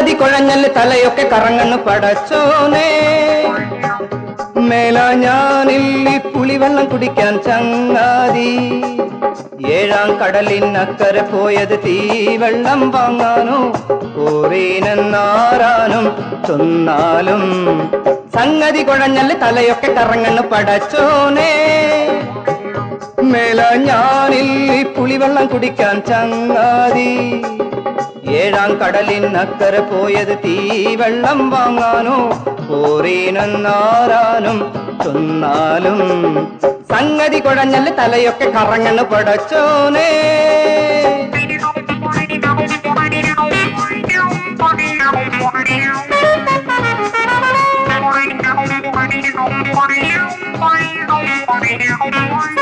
സംഗതി കുഴഞ്ഞൽ തലയൊക്കെ കറങ്ങണ് പടച്ചോനെ. മേല ഞാനിൽ ഈ പുളിവെള്ളം കുടിക്കാൻ ചങ്ങാതി. ഏഴാം കടലിനക്കരെ പോയത് തീവെള്ളം വാങ്ങാനോ ഓറീനെന്നാരാനും ചൊന്നാലും സംഗതി കുഴഞ്ഞൽ തലയൊക്കെ കറങ്ങണ് പടച്ചോനെ. മേല ഞാനിൽ ഈ പുളിവെള്ളം കുടിക്കാൻ ചങ്ങാതി. ഏഴാം കടലിൻ അക്കര പോയത് തീവെള്ളം വാങ്ങാനോ? പോറീനെന്നാരാനും ചൊന്നാലും സംഗതി കുഴഞ്ഞൽ തലയൊക്കെ കറങ്ങണ് പടച്ചോനെ.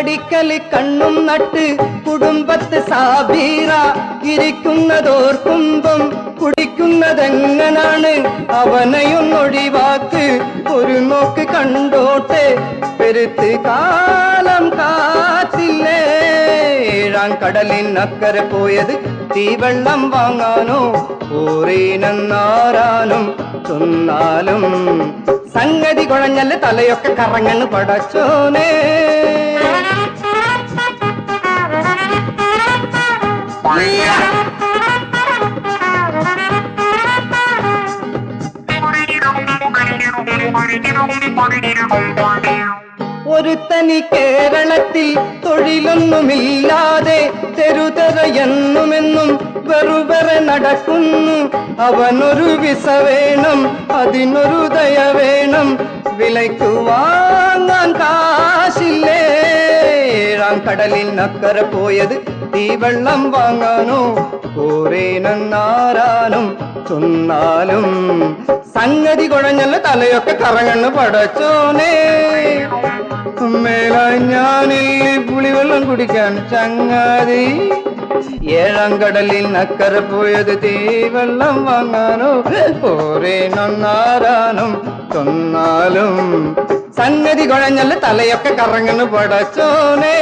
പഠിക്കൽ കണ്ണും നട്ട് കുടുംബത്ത് സാബീറ ഇരിക്കുന്നതോർക്കുമ്പം കുടിക്കുന്നതെങ്ങനാണ്? അവനെയൊന്നൊഴിവാക്ക് ഒരു നോക്ക് കണ്ടോട്ടെ. പെരുത്ത് കാലം കാത്തില്ലേ? ഏഴാം കടലിനക്കരെ പോയത് തീവെള്ളം വാങ്ങാനോ? ഊറീനെന്നാരാനും ചൊന്നാലും സംഗതി കുഴഞ്ഞൽ തലയൊക്കെ കറങ്ങണ് പടച്ചോനേ. ഒരു തനി കേരളത്തിൽ തൊഴിലൊന്നുമില്ലാതെ തെരുതെറയെന്നുമെന്നും വെറുവെറെ നടക്കുന്നു. അവനൊരു വിസ വേണം അതിനൊരു ദയ വേണം. വിലയ്ക്കു വാങ്ങാൻ കാശില്ലേ ഏഴാം കടലിനക്കരെ പോയത് തീവെള്ളം വാങ്ങാനോ? കോറേനെന്നാരാനും ചൊന്നാലും സംഗതി കുഴഞ്ഞല്ല തലയൊക്കെ കറങ്ങണ് പടച്ചോനേ. മേല ഞാനില്ലേ പുളിവെള്ളം കുടിക്കാൻ ചങ്ങാതി. ഏഴാം കടലിൽ നക്കരെ പോയത് തീവെള്ളം വാങ്ങാനോ? പോരേനൊന്നാരാനും ചൊന്നാലും സംഗതി കുഴഞ്ഞല്ല തലയൊക്കെ കറങ്ങണ് പടച്ചോനേ.